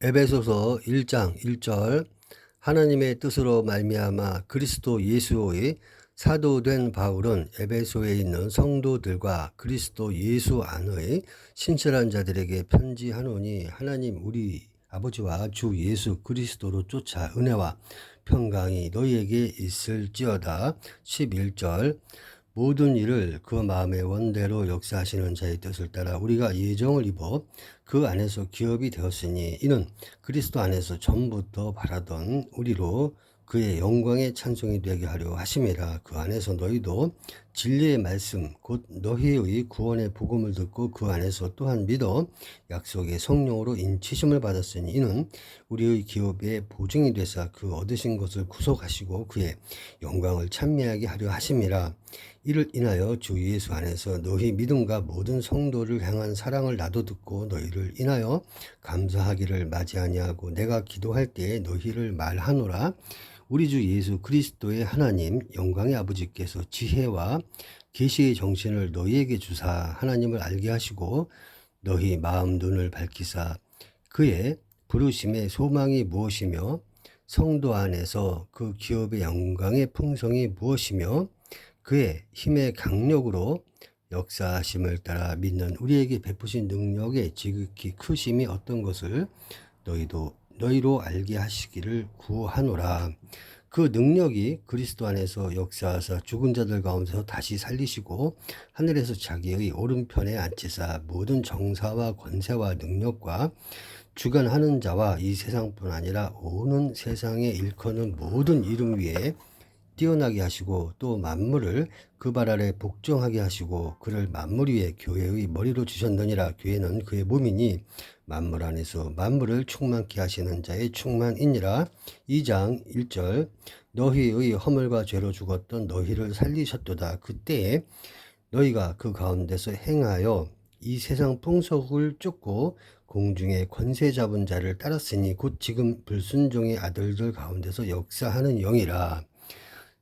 에베소서 1장 1절 하나님의 뜻으로 말미암아 그리스도 예수의 사도된 바울은 에베소에 있는 성도들과 그리스도 예수 안의 신실한 자들에게 편지하노니 하나님 우리 아버지와 주 예수 그리스도로 쫓아 은혜와 평강이 너희에게 있을지어다. 11절 모든 일을 그 마음의 원대로 역사하시는 자의 뜻을 따라 우리가 예정을 입어 그 안에서 기업이 되었으니 이는 그리스도 안에서 전부터 바라던 우리로 그의 영광의 찬송이 되게 하려 하심이라 그 안에서 너희도 진리의 말씀 곧 너희의 구원의 복음을 듣고 그 안에서 또한 믿어 약속의 성령으로 인치심을 받았으니 이는 우리의 기업의 보증이 되사 그 얻으신 것을 구속하시고 그의 영광을 찬미하게 하려 하심이라. 이를 인하여 주 예수 안에서 너희 믿음과 모든 성도를 향한 사랑을 나도 듣고 너희를 인하여 감사하기를 맞이 아니하고 내가 기도할 때에 너희를 말하노라 우리 주 예수 그리스도의 하나님 영광의 아버지께서 지혜와 계시의 정신을 너희에게 주사 하나님을 알게 하시고 너희 마음 눈을 밝히사 그의 부르심의 소망이 무엇이며 성도 안에서 그 기업의 영광의 풍성이 무엇이며 그의 힘의 강력으로 역사하심을 따라 믿는 우리에게 베푸신 능력의 지극히 크심이 어떤 것을 너희도 너희로 알게 하시기를 구하노라. 그 능력이 그리스도 안에서 역사하사 죽은 자들 가운데서 다시 살리시고 하늘에서 자기의 오른편에 앉히사 모든 정사와 권세와 능력과 주관하는 자와 이 세상뿐 아니라 오는 세상에 일컫는 모든 이름 위에 뛰어나게 하시고 또 만물을 그 발 아래 복종하게 하시고 그를 만물 위에 교회의 머리로 주셨느니라 교회는 그의 몸이니 만물 안에서 만물을 충만케 하시는 자의 충만이니라. 2장 1절. 너희의 허물과 죄로 죽었던 너희를 살리셨도다. 그때에 너희가 그 가운데서 행하여 이 세상 풍속을 쫓고 공중에 권세 잡은 자를 따랐으니 곧 지금 불순종의 아들들 가운데서 역사하는 영이라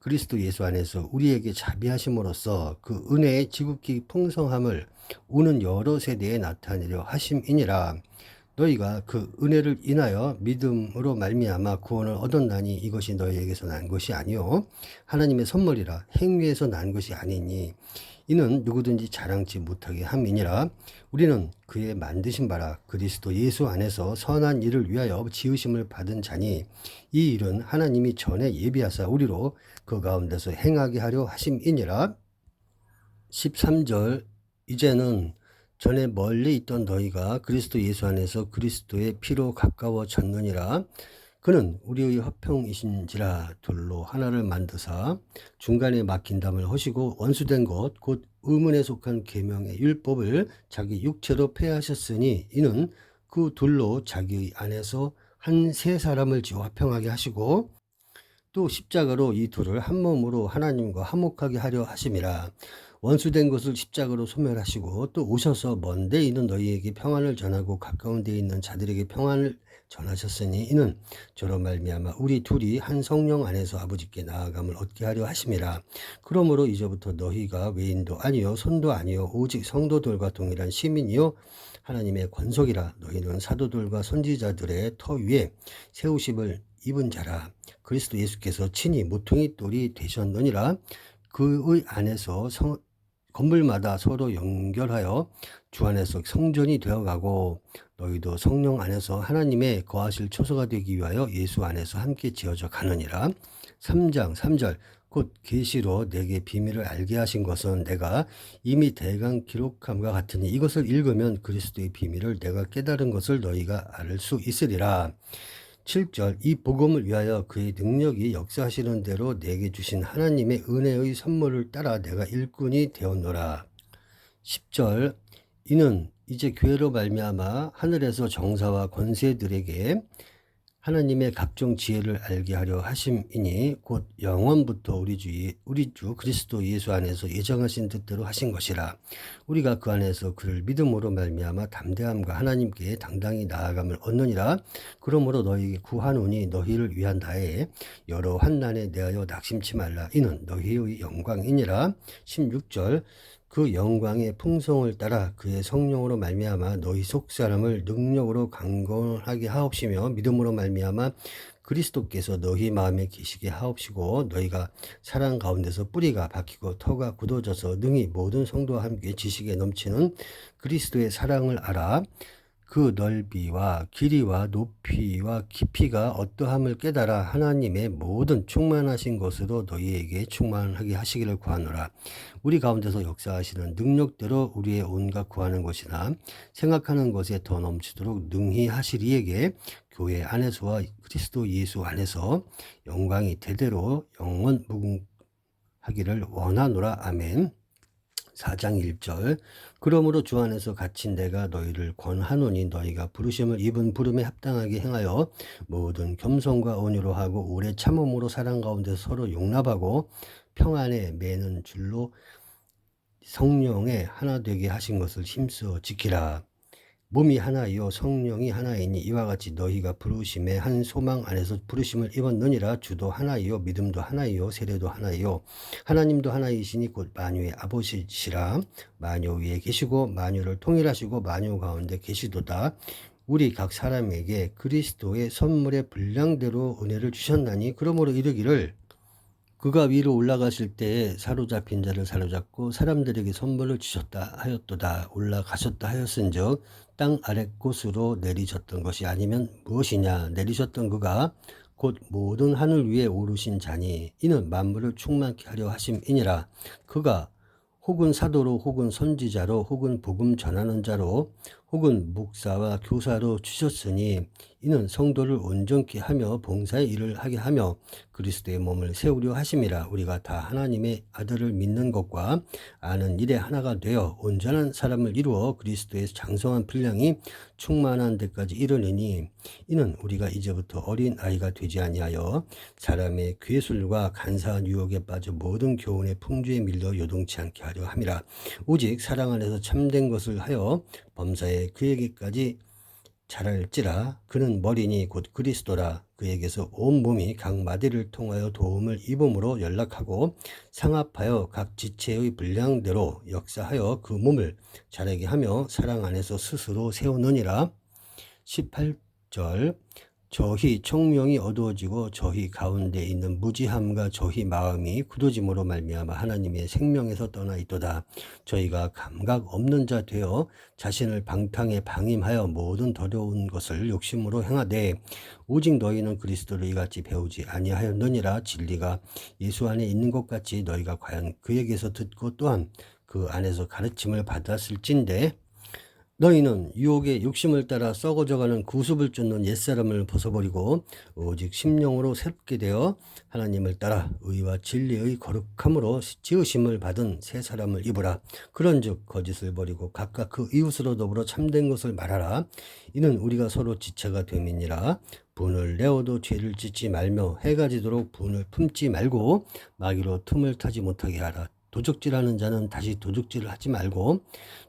그리스도 예수 안에서 우리에게 자비하심으로써 그 은혜의 지극히 풍성함을 오는 여러 세대에 나타내려 하심이니라. 너희가 그 은혜를 인하여 믿음으로 말미암아 구원을 얻었나니 이것이 너희에게서 난 것이 아니요 하나님의 선물이라 행위에서 난 것이 아니니 이는 누구든지 자랑치 못하게 함이니라 우리는 그의 만드신 바라 그리스도 예수 안에서 선한 일을 위하여 지으심을 받은 자니 이 일은 하나님이 전에 예비하사 우리로 그 가운데서 행하게 하려 하심이니라 13절 이제는 전에 멀리 있던 너희가 그리스도 예수 안에서 그리스도의 피로 가까워졌느니라. 그는 우리의 화평이신지라 둘로 하나를 만드사 중간에 막힌 담을 허시고 원수된 것 곧 의문에 속한 계명의 율법을 자기 육체로 폐하셨으니 이는 그 둘로 자기 안에서 한 세 사람을 지어 화평하게 하시고 또 십자가로 이 둘을 한 몸으로 하나님과 화목하게 하려 하심이라. 원수된 것을 십자가로 소멸하시고 또 오셔서 먼데 있는 너희에게 평안을 전하고 가까운 데 있는 자들에게 평안을 전하셨으니 이는 저로 말미암아 우리 둘이 한 성령 안에서 아버지께 나아감을 얻게 하려 하심이라. 그러므로 이제부터 너희가 외인도 아니요 손도 아니요 오직 성도들과 동일한 시민이요 하나님의 권속이라. 너희는 사도들과 선지자들의 터 위에 세우심을 입은 자라. 그리스도 예수께서 친히 모퉁이 돌이 되셨느니라. 그의 안에서 성, 건물마다 서로 연결하여 주 안에서 성전이 되어가고 너희도 성령 안에서 하나님의 거하실 초소가 되기 위하여 예수 안에서 함께 지어져 가느니라. 3장 3절 곧 계시로 내게 비밀을 알게 하신 것은 내가 이미 대강 기록함과 같으니 이것을 읽으면 그리스도의 비밀을 내가 깨달은 것을 너희가 알 수 있으리라. 7절 이 복음을 위하여 그의 능력이 역사하시는 대로 내게 주신 하나님의 은혜의 선물을 따라 내가 일꾼이 되었노라. 10절 이는 이제 교회로 말미암아 하늘에서 정사와 권세들에게 하나님의 각종 지혜를 알게 하려 하심이니 곧 영원부터 우리 주 예- 우리 주 그리스도 예수 안에서 예정하신 뜻대로 하신 것이라. 우리가 그 안에서 그를 믿음으로 말미암아 담대함과 하나님께 당당히 나아감을 얻느니라. 그러므로 너희에게 구하노니 너희를 위한 나의 여러 환난에 대하여 낙심치 말라. 이는 너희의 영광이니라. 16절 그 영광의 풍성을 따라 그의 성령으로 말미암아 너희 속 사람을 능력으로 강건하게 하옵시며 믿음으로 말미암아 그리스도께서 너희 마음에 계시게 하옵시고 너희가 사랑 가운데서 뿌리가 박히고 터가 굳어져서 능히 모든 성도와 함께 지식에 넘치는 그리스도의 사랑을 알아 그 넓이와 길이와 높이와 깊이가 어떠함을 깨달아 하나님의 모든 충만하신 것으로 너희에게 충만하게 하시기를 구하노라. 우리 가운데서 역사하시는 능력대로 우리의 온갖 구하는 것이나 생각하는 것에 더 넘치도록 능히 하시리에게 교회 안에서와 그리스도 예수 안에서 영광이 대대로 영원 무궁하기를 원하노라. 아멘. 4장 1절 그러므로 주 안에서 갇힌 내가 너희를 권하노니 너희가 부르심을 입은 부름에 합당하게 행하여 모든 겸손과 온유로 하고 오래 참음으로 사랑 가운데 서로 용납하고 평안에 매는 줄로 성령에 하나 되게 하신 것을 힘써 지키라. 몸이 하나이요 성령이 하나이니 이와 같이 너희가 부르심의 한 소망 안에서 부르심을 입었느니라. 주도 하나이요 믿음도 하나이요 세례도 하나이요. 하나님도 하나이시니 곧 만유의 아버지시라. 만유 위에 계시고 만유를 통일하시고 만유 가운데 계시도다. 우리 각 사람에게 그리스도의 선물의 분량대로 은혜를 주셨나니 그러므로 이르기를 그가 위로 올라가실 때에 사로잡힌 자를 사로잡고 사람들에게 선물을 주셨다 하였도다. 올라가셨다 하였은즉 땅 아래 곳으로 내리셨던 것이 아니면 무엇이냐? 내리셨던 그가 곧 모든 하늘 위에 오르신 자니 이는 만물을 충만케 하려 하심이니라. 그가 혹은 사도로 혹은 선지자로 혹은 복음 전하는 자로 혹은 목사와 교사로 주셨으니 이는 성도를 온전케 하며 봉사의 일을 하게 하며 그리스도의 몸을 세우려 하심이라 우리가 다 하나님의 아들을 믿는 것과 아는 일에 하나가 되어 온전한 사람을 이루어 그리스도의 장성한 분량이 충만한 데까지 이르느니 이는 우리가 이제부터 어린 아이가 되지 아니하여 사람의 괴술과 간사한 유혹에 빠져 모든 교훈의 풍주에 밀려 요동치 않게 하려 함이라. 오직 사랑 안에서 참된 것을 하여 범사에 그에게까지 자랄지라 그는 머리니 곧 그리스도라. 그에게서 온 몸이 각 마디를 통하여 도움을 입음으로 연락하고 상합하여 각 지체의 분량대로 역사하여 그 몸을 자라게 하며 사랑 안에서 스스로 세우느니라. 18절 저희 총명이 어두워지고 저희 가운데 있는 무지함과 저희 마음이 굳어짐으로 말미암아 하나님의 생명에서 떠나 있도다. 저희가 감각 없는 자 되어 자신을 방탕에 방임하여 모든 더러운 것을 욕심으로 행하되 오직 너희는 그리스도를 이같이 배우지 아니하였느니라 진리가 예수 안에 있는 것 같이 너희가 과연 그에게서 듣고 또한 그 안에서 가르침을 받았을진데 너희는 유혹의 욕심을 따라 썩어져가는 구습을 쫓는 옛사람을 벗어버리고 오직 심령으로 새롭게 되어 하나님을 따라 의와 진리의 거룩함으로 지으심을 받은 새 사람을 입으라. 그런즉 거짓을 버리고 각각 그 이웃으로 더불어 참된 것을 말하라. 이는 우리가 서로 지체가 됨이니라. 분을 내어도 죄를 짓지 말며 해가 지도록 분을 품지 말고 마귀로 틈을 타지 못하게 하라. 도적질하는 자는 다시 도적질을 하지 말고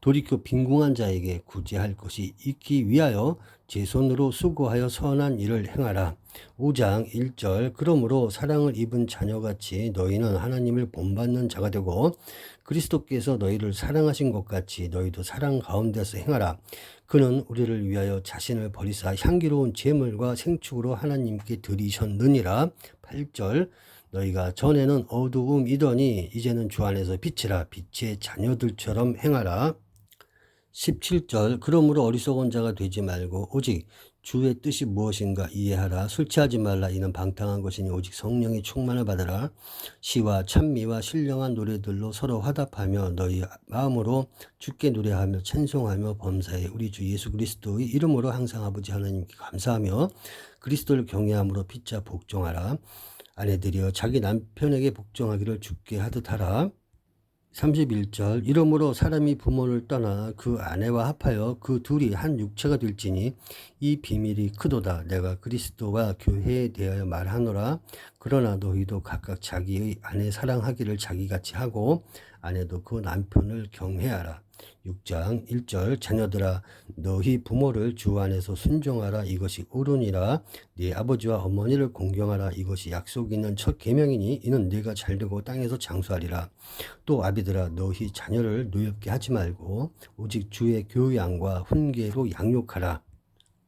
돌이켜 빈궁한 자에게 구제할 것이 있기 위하여 제 손으로 수고하여 선한 일을 행하라. 5장 1절 그러므로 사랑을 입은 자녀같이 너희는 하나님을 본받는 자가 되고 그리스도께서 너희를 사랑하신 것 같이 너희도 사랑 가운데서 행하라. 그는 우리를 위하여 자신을 버리사 향기로운 제물과 생축으로 하나님께 드리셨느니라. 8절 너희가 전에는 어두움이더니 이제는 주 안에서 빛이라 빛의 자녀들처럼 행하라. 17절 그러므로 어리석은 자가 되지 말고 오직 주의 뜻이 무엇인가 이해하라. 술 취하지 말라. 이는 방탕한 것이니 오직 성령의 충만을 받으라. 시와 찬미와 신령한 노래들로 서로 화답하며 너희 마음으로 주께 노래하며 찬송하며 범사에 우리 주 예수 그리스도의 이름으로 항상 아버지 하나님께 감사하며 그리스도를 경외함으로 피자 복종하라. 아내들이여 자기 남편에게 복종하기를 죽게 하듯 하라. 31절 이러므로 사람이 부모를 떠나 그 아내와 합하여 그 둘이 한 육체가 될지니 이 비밀이 크도다. 내가 그리스도와 교회에 대하여 말하노라. 그러나 너희도 각각 자기의 아내 사랑하기를 자기같이 하고 아내도 그 남편을 경외하라. 6장 1절 자녀들아 너희 부모를 주 안에서 순종하라 이것이 옳으니라 네 아버지와 어머니를 공경하라 이것이 약속 있는 첫 계명이니 이는 네가 잘되고 땅에서 장수하리라 또 아비들아 너희 자녀를 노엽게 하지 말고 오직 주의 교양과 훈계로 양육하라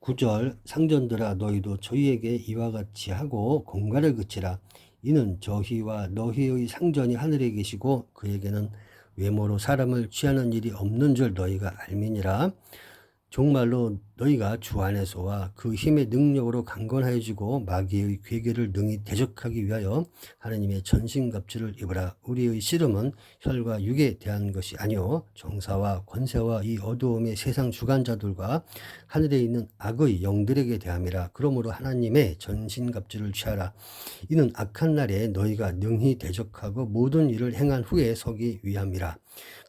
9절 상전들아 너희도 저희에게 이와 같이 하고 공갈을 그치라. 이는 저희와 너희의 상전이 하늘에 계시고 그에게는 외모로 사람을 취하는 일이 없는 줄 너희가 알미니라. 정말로 너희가 주 안에서와 그 힘의 능력으로 강건하여 지고 마귀의 괴계를 능히 대적하기 위하여 하나님의 전신갑주를 입으라. 우리의 씨름은 혈과 육에 대한 것이 아니요 정사와 권세와 이 어두움의 세상 주관자들과 하늘에 있는 악의 영들에게 대함이라. 그러므로 하나님의 전신갑주를 취하라. 이는 악한 날에 너희가 능히 대적하고 모든 일을 행한 후에 서기 위함이라.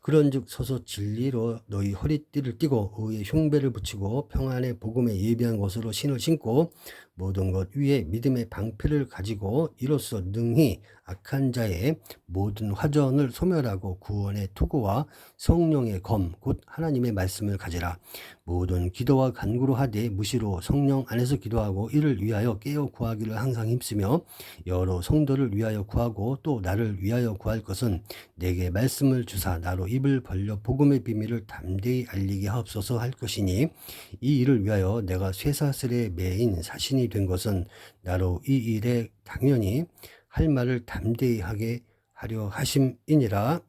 그런즉 서서 진리로 너희 허리띠를 띠고 의의 흉배를 붙이고 평안의 복음에 예비한 것으로 신을 신고 모든 것 위에 믿음의 방패를 가지고 이로써 능히 악한 자의 모든 화전을 소멸하고 구원의 투구와 성령의 검 곧 하나님의 말씀을 가지라. 모든 기도와 간구로 하되 무시로 성령 안에서 기도하고 이를 위하여 깨어 구하기를 항상 힘쓰며 여러 성도를 위하여 구하고 또 나를 위하여 구할 것은 내게 말씀을 주사 나로 입을 벌려 복음의 비밀을 담대히 알리게 하옵소서 할 것이니 이 일을 위하여 내가 쇠사슬에 매인 사신이 된 것은 나로 이 일에 당연히 할 말을 담대히 하게 하려 하심이니라